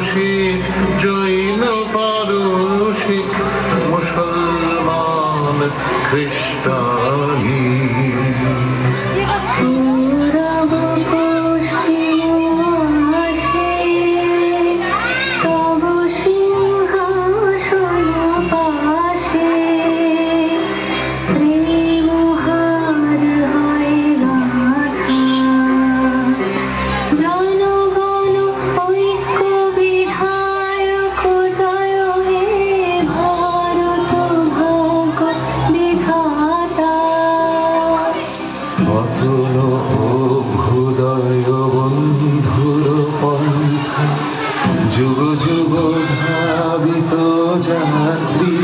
শিখ জৈন পারসিক মুসলমান খ্রিস্টানি। অতুল অভ্যুদয় বন্ধুর পন্থ। যুগ যুগ ধাবিত যাত্রী।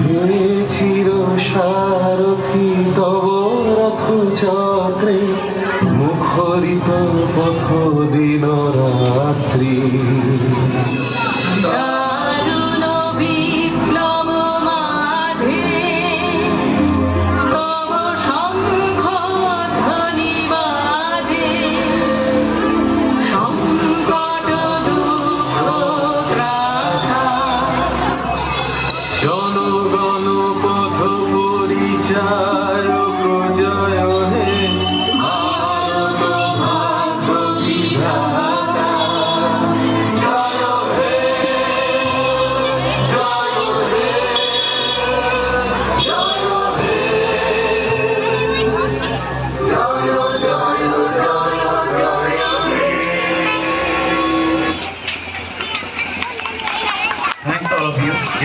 হে চির সারথি তব রথ চক্রে মুখরিত পথ দিন রাত্রি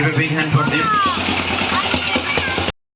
Give a big hand for this.